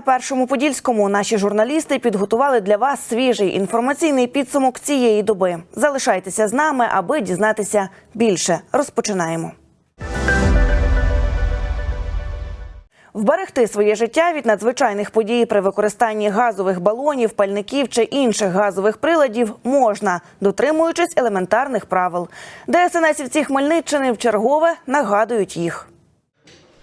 першому подільському наші журналісти підготували для вас свіжий інформаційний підсумок цієї доби. Залишайтеся з нами, аби дізнатися більше. Розпочинаємо. Вберегти своє життя від надзвичайних подій при використанні газових балонів, пальників чи інших газових приладів можна, дотримуючись елементарних правил. ДСНСівці Хмельниччини вчергове нагадують їх.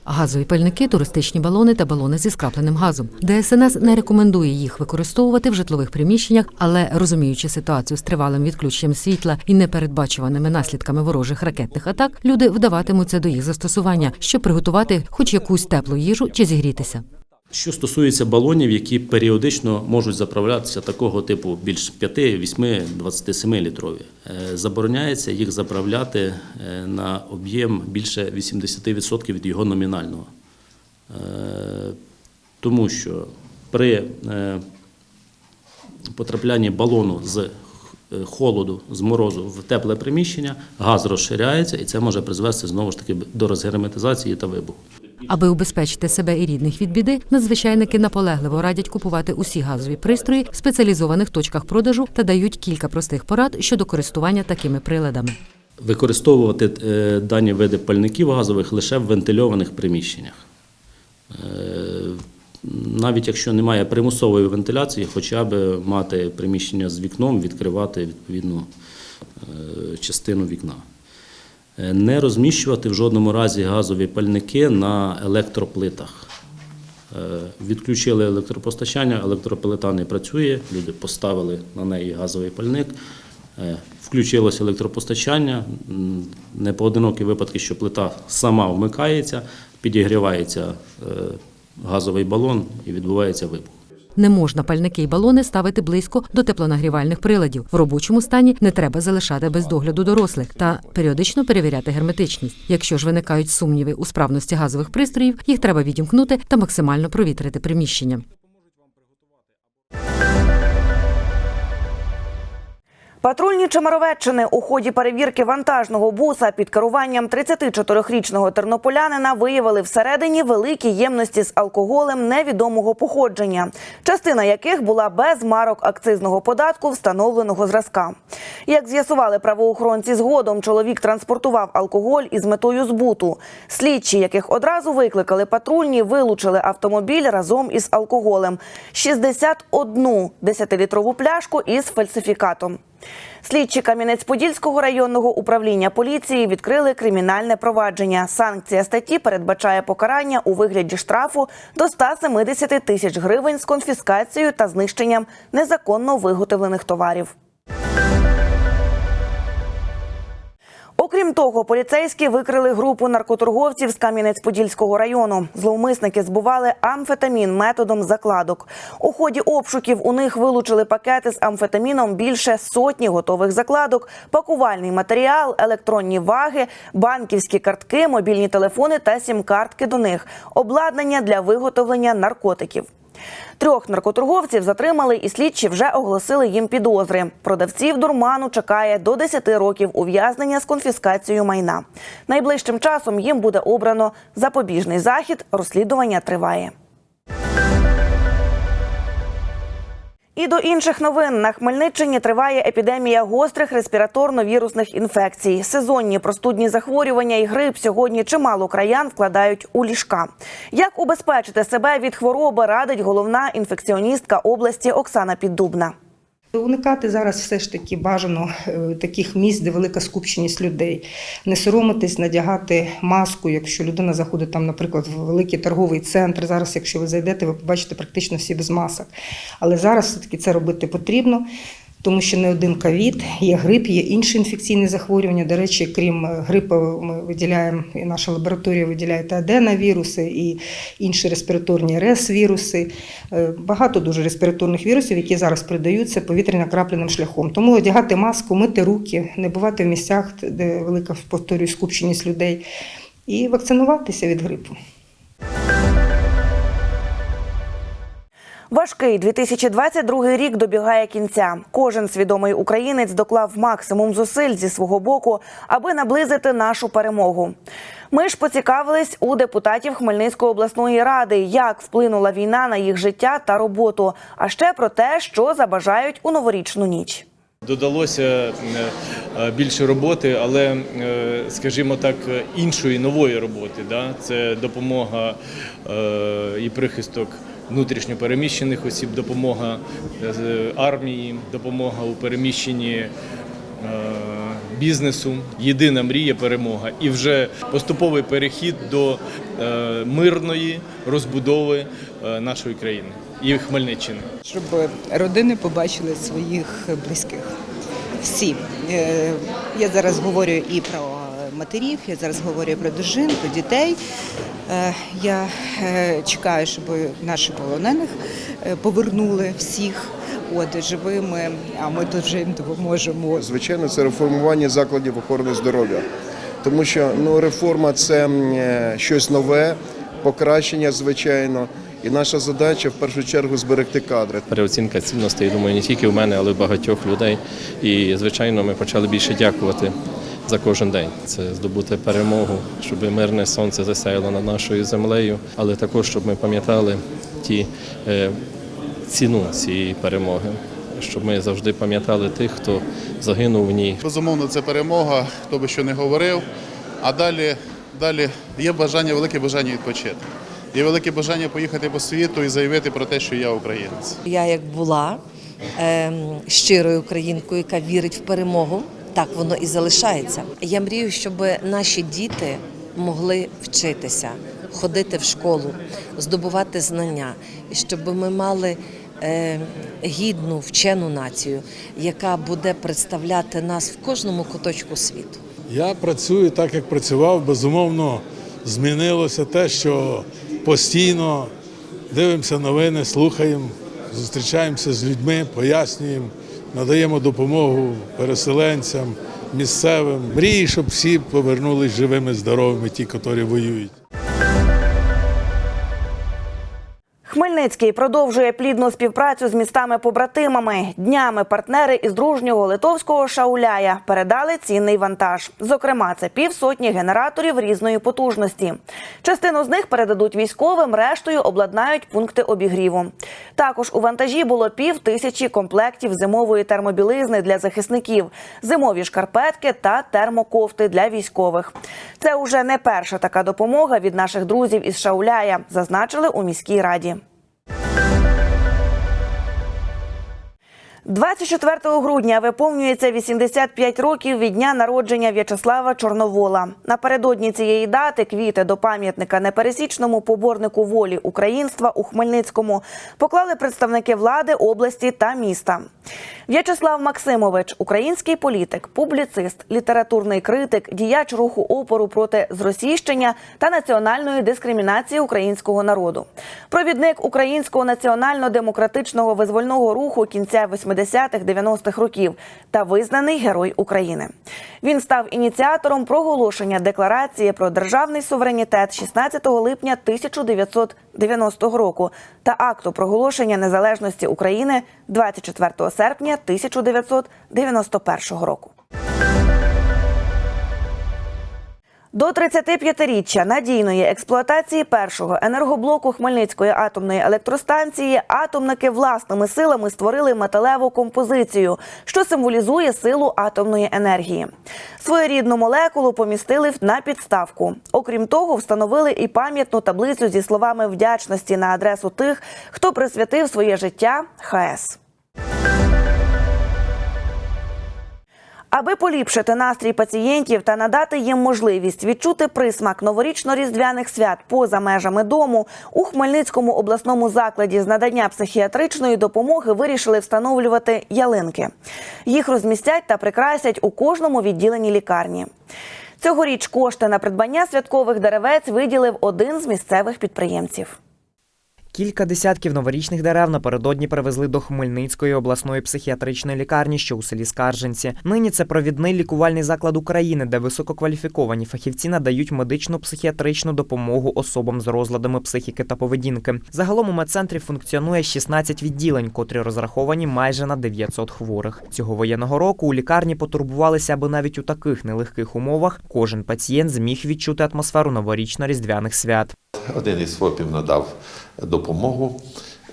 Газові пальники, туристичні балони та балони зі скрапленим газом. ДСНС не рекомендує їх використовувати в житлових приміщеннях, але розуміючи ситуацію з тривалим відключенням світла і непередбачуваними наслідками ворожих ракетних атак, люди вдаватимуться до їх застосування, щоб приготувати хоч якусь теплу їжу чи зігрітися. Що стосується балонів, які періодично можуть заправлятися такого типу більш 5, 8, 27 літрові, е, забороняється їх заправляти е, на об'єм більше 80% від його номінального. Е, Тому що при потраплянні балону з холоду, з морозу в тепле приміщення, газ розширяється і це може призвести знову ж таки до розгерметизації та вибуху. Аби убезпечити себе і рідних від біди, надзвичайники наполегливо радять купувати усі газові пристрої в спеціалізованих точках продажу та дають кілька простих порад щодо користування такими приладами. Використовувати е, дані види пальників газових лише в вентильованих приміщеннях. Е, Навіть якщо немає примусової вентиляції, хоча б мати приміщення з вікном, відкривати відповідну е, частину вікна. Е, Не розміщувати в жодному разі газові пальники на електроплитах. Е, Відключили електропостачання, електроплита не працює, люди поставили на неї газовий пальник, е, включилося електропостачання, непоодинокі випадки, що плита сама вмикається, підігрівається газовий балон і відбувається вибух. Не можна пальники і балони ставити близько до теплонагрівальних приладів. В робочому стані не треба залишати без догляду дорослих та періодично перевіряти герметичність. Якщо ж виникають сумніви у справності газових пристроїв, їх треба відімкнути та максимально провітрити приміщення. Патрульні Чемеровеччини у ході перевірки вантажного буса під керуванням 34-річного тернополянина виявили всередині великі ємності з алкоголем невідомого походження, частина яких була без марок акцизного податку встановленого зразка. Як з'ясували правоохоронці згодом, чоловік транспортував алкоголь із метою збуту. Слідчі, яких одразу викликали патрульні, вилучили автомобіль разом із алкоголем 61 10-літрову пляшку із фальсифікатом. Слідчі Кам'янець-Подільського районного управління поліції відкрили кримінальне провадження. Санкція статті передбачає покарання у вигляді штрафу до 170 тисяч гривень з конфіскацією та знищенням незаконно виготовлених товарів. Окрім того, поліцейські викрили групу наркоторговців з Кам'янець-Подільського району. Зловмисники збували амфетамін методом закладок. У ході обшуків у них вилучили пакети з амфетаміном більше сотні готових закладок, пакувальний матеріал, електронні ваги, банківські картки, мобільні телефони та сім-картки до них, обладнання для виготовлення наркотиків. Трьох наркоторговців затримали і слідчі вже оголосили їм підозри. Продавців дурману чекає до 10 років ув'язнення з конфіскацією майна. Найближчим часом їм буде обрано запобіжний захід. Розслідування триває. І до інших новин на Хмельниччині триває епідемія гострих респіраторно-вірусних інфекцій. Сезонні простудні захворювання і грип сьогодні чимало краян вкладають у ліжка. Як убезпечити себе від хвороби, радить головна інфекціоністка області Оксана Піддубна. Уникати зараз все ж таки бажано е, таких місць, де велика скупченість людей. Не соромитись, надягати маску, якщо людина заходить там, наприклад, в великий торговий центр. Зараз, якщо ви зайдете, ви побачите практично всі без масок. Але зараз все-таки це робити потрібно. Тому що не один ковід, є грип, є інші інфекційні захворювання. До речі, крім е, грипу, ми виділяємо, і наша лабораторія виділяє та аденовіруси, і інші респіраторні рес-віруси. Е, Багато дуже респіраторних вірусів, які зараз передаються повітряно-крапленим шляхом. Тому одягати маску, мити руки, не бувати в місцях, де велика повторюю, скупченість людей, і вакцинуватися від грипу. Важкий 2022 рік добігає кінця. Кожен свідомий українець доклав максимум зусиль зі свого боку, аби наблизити нашу перемогу. Ми ж поцікавились у депутатів Хмельницької обласної ради, як вплинула війна на їх життя та роботу, а ще про те, що забажають у новорічну ніч. Додалося е, е, більше роботи, але, е, скажімо так, іншої нової роботи. Да? Це допомога і прихисток внутрішньопереміщених осіб, допомога е, армії, допомога у переміщенні е, бізнесу. Єдина мрія перемога. І вже поступовий перехід до е, мирної розбудови е, нашої країни і Хмельниччини. щоб родини побачили своїх близьких. Всі. Е, Я зараз говорю і про матерів, я зараз говорю про дружин, про дітей. Е, Я е, чекаю, щоб наших полонених е, повернули всіх от живими, а ми тут вже їм допоможемо. Звичайно, це реформування закладів охорони здоров'я, тому що ну реформа це щось нове, покращення, звичайно. І наша задача в першу чергу зберегти кадри. переоцінка цінностей, я думаю, не тільки в мене, але й в багатьох людей. І, звичайно, ми почали більше дякувати за кожен день. Це здобути перемогу, щоб мирне сонце засяяло над нашою землею, але також, щоб ми пам'ятали ті е, ціну цієї перемоги, щоб ми завжди пам'ятали тих, хто загинув в ній, Безумовно, це перемога, хто би що не говорив. А далі, далі є бажання, велике бажання відпочити. Є велике бажання поїхати по світу і заявити про те, що я українець. Я як була ем, щирою українкою, яка вірить в перемогу, так воно і залишається. Я мрію, щоб наші діти могли вчитися, ходити в школу, здобувати знання, щоб ми мали е, гідну вчену націю, яка буде представляти нас в кожному куточку світу. Я працюю так, як працював. Безумовно, змінилося те, що постійно дивимося новини, слухаємо, зустрічаємося з людьми, пояснюємо, надаємо допомогу переселенцям, місцевим. Мрії, щоб всі повернулись живими, здоровими, ті, які воюють. Хмельницький продовжує плідну співпрацю з містами-побратимами. Днями партнери із дружнього литовського шауляя передали цінний вантаж. Зокрема, це півсотні генераторів різної потужності. Частину з них передадуть військовим, рештою обладнають пункти обігріву. Також у вантажі було пів тисячі комплектів зимової термобілизни для захисників, зимові шкарпетки та термокофти для військових. Це уже не перша така допомога від наших друзів із Шауляя, зазначили у міській раді. 24 грудня виповнюється 85 років від дня народження В'ячеслава Чорновола. Напередодні цієї дати квіти до пам'ятника непересічному поборнику волі українства у Хмельницькому поклали представники влади області та міста. В'ячеслав Максимович, український політик, публіцист, літературний критик, діяч руху опору проти зросійщення та національної дискримінації українського народу, провідник українського національно-демократичного визвольного руху кінця 80-х-90-х років та визнаний герой України. Він став ініціатором проголошення декларації про державний суверенітет 16 липня 1990 року та акту проголошення незалежності України 24 серпня 1991 року. До 35-річчя надійної експлуатації першого енергоблоку Хмельницької атомної електростанції атомники власними силами створили металеву композицію, що символізує силу атомної енергії. Своєрідну молекулу помістили на підставку. Окрім того, встановили і пам'ятну таблицю зі словами вдячності на адресу тих, хто присвятив своє життя ХАЕС. Аби поліпшити настрій пацієнтів та надати їм можливість відчути присмак новорічно-різдвяних свят поза межами дому, у Хмельницькому обласному закладі з надання психіатричної допомоги вирішили встановлювати ялинки. Їх розмістять та прикрасять у кожному відділенні лікарні. Цьогоріч кошти на придбання святкових деревець виділив один з місцевих підприємців. Кілька десятків новорічних дерев напередодні привезли до Хмельницької обласної психіатричної лікарні, що у селі Скарженці. Нині це провідний лікувальний заклад України, де висококваліфіковані фахівці надають медичну психіатричну допомогу особам з розладами психіки та поведінки. Загалом у медцентрі функціонує 16 відділень, котрі розраховані майже на 900 хворих. Цього воєнного року у лікарні потурбувалися, аби навіть у таких нелегких умовах кожен пацієнт зміг відчути атмосферу новорічно-різдвяних свят. Один із ФОПів надав допомогу.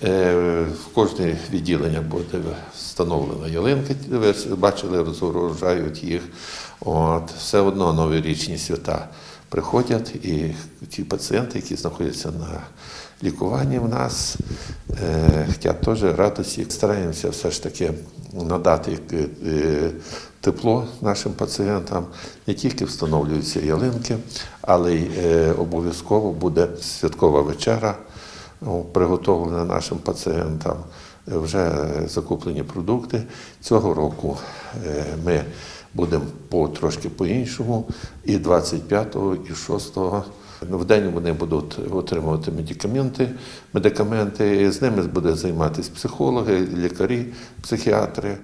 Е, В кожне відділення буде встановлена ялинка. Ви бачили, розгружають їх. От, все одно новорічні свята приходять, і ті пацієнти, які знаходяться на лікуванні в нас, е, хочуть теж радості. Стараємося все ж таки надати е, тепло нашим пацієнтам. Не тільки встановлюються ялинки, але й е, обов'язково буде святкова вечера, приготовлена нашим пацієнтам. Вже закуплені продукти. Цього року е, ми будемо по трошки по-іншому. І 25-го, і 6-го. В день вони будуть отримувати медикаменти, медикаменти. З ними буде займатися психологи, лікарі, психіатри.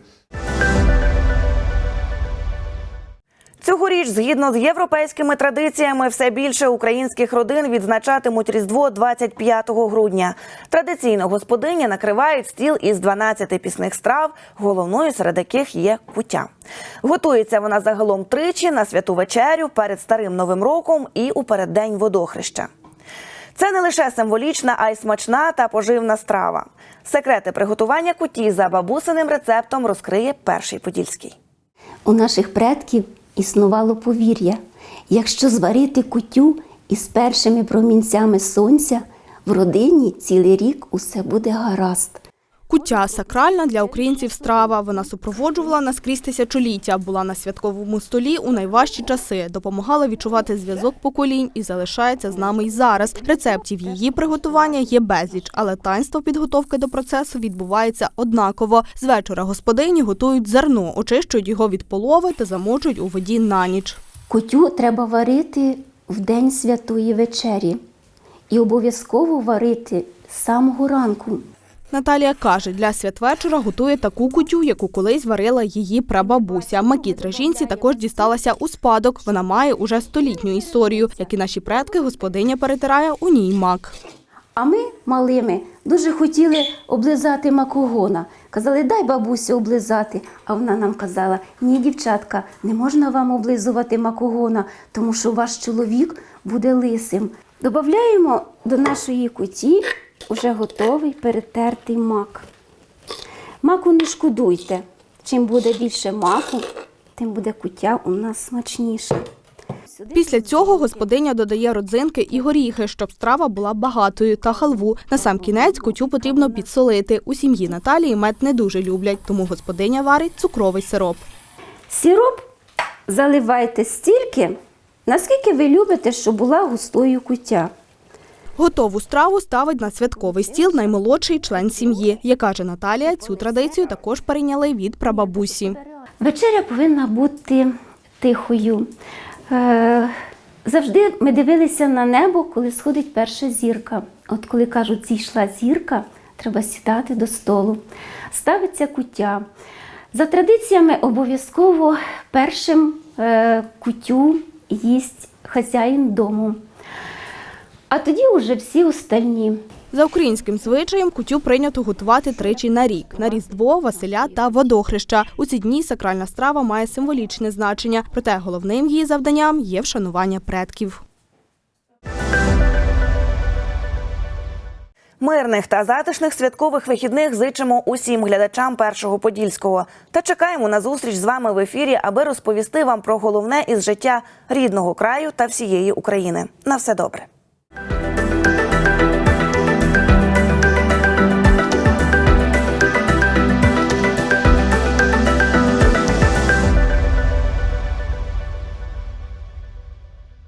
Цьогоріч, згідно з європейськими традиціями, все більше українських родин відзначатимуть Різдво 25 грудня. Традиційно господині накривають стіл із 12 пісних страв, головною серед яких є куття. Готується вона загалом тричі на святу вечерю перед старим новим роком і у переддень водохреща. Це не лише символічна, а й смачна та поживна страва. Секрети приготування куті за бабусиним рецептом розкриє перший подільський. У наших предків існувало повір'я. Якщо зварити кутю із першими промінцями сонця, в родині цілий рік усе буде гаразд. Куття сакральна для українців страва. Вона супроводжувала наскрізь тисячоліття, була на святковому столі у найважчі часи, допомагала відчувати зв'язок поколінь і залишається з нами й зараз. Рецептів її приготування є безліч, але таїнство підготовки до процесу відбувається однаково. З вечора господині готують зерно, очищують його від полови та замочують у воді на ніч. Кутю треба варити в день святої вечері і обов'язково варити з самого ранку. Наталія каже, для святвечора готує таку кутю, яку колись варила її прабабуся. Макітра жінці також дісталася у спадок. Вона має уже столітню історію. Як і наші предки, господиня перетирає у ній мак. А ми малими дуже хотіли облизати макогона. Казали, дай бабусю облизати. А вона нам казала: ні, дівчатка, не можна вам облизувати макогона, тому що ваш чоловік буде лисим. Добавляємо до нашої куті вже готовий перетертий мак. Маку не шкодуйте. Чим буде більше маку, тим буде куття у нас смачніше. Після цього господиня додає родзинки і горіхи, щоб страва була багатою, та халву. На сам кінець кутю потрібно підсолити. У сім'ї Наталії мед не дуже люблять, тому господиня варить цукровий сироп. Сироп заливайте стільки, наскільки ви любите, щоб була густою куття. Готову страву ставить на святковий стіл наймолодший член сім'ї. Як каже Наталія, цю традицію також перейняли від прабабусі. Вечеря повинна бути тихою. Е, Завжди ми дивилися на небо, коли сходить перша зірка. От коли кажуть, зійшла зірка, треба сідати до столу. Ставиться куття. За традиціями обов'язково першим е, кутю їсть хазяїн дому. А тоді вже всі остальні. За українським звичаєм кутю прийнято готувати тричі на рік на Різдво, Василя та Водохреща. У ці дні сакральна страва має символічне значення, проте головним її завданням є вшанування предків. Мирних та затишних святкових вихідних зичимо усім глядачам першого подільського та чекаємо на зустріч з вами в ефірі, аби розповісти вам про головне із життя рідного краю та всієї України. На все добре.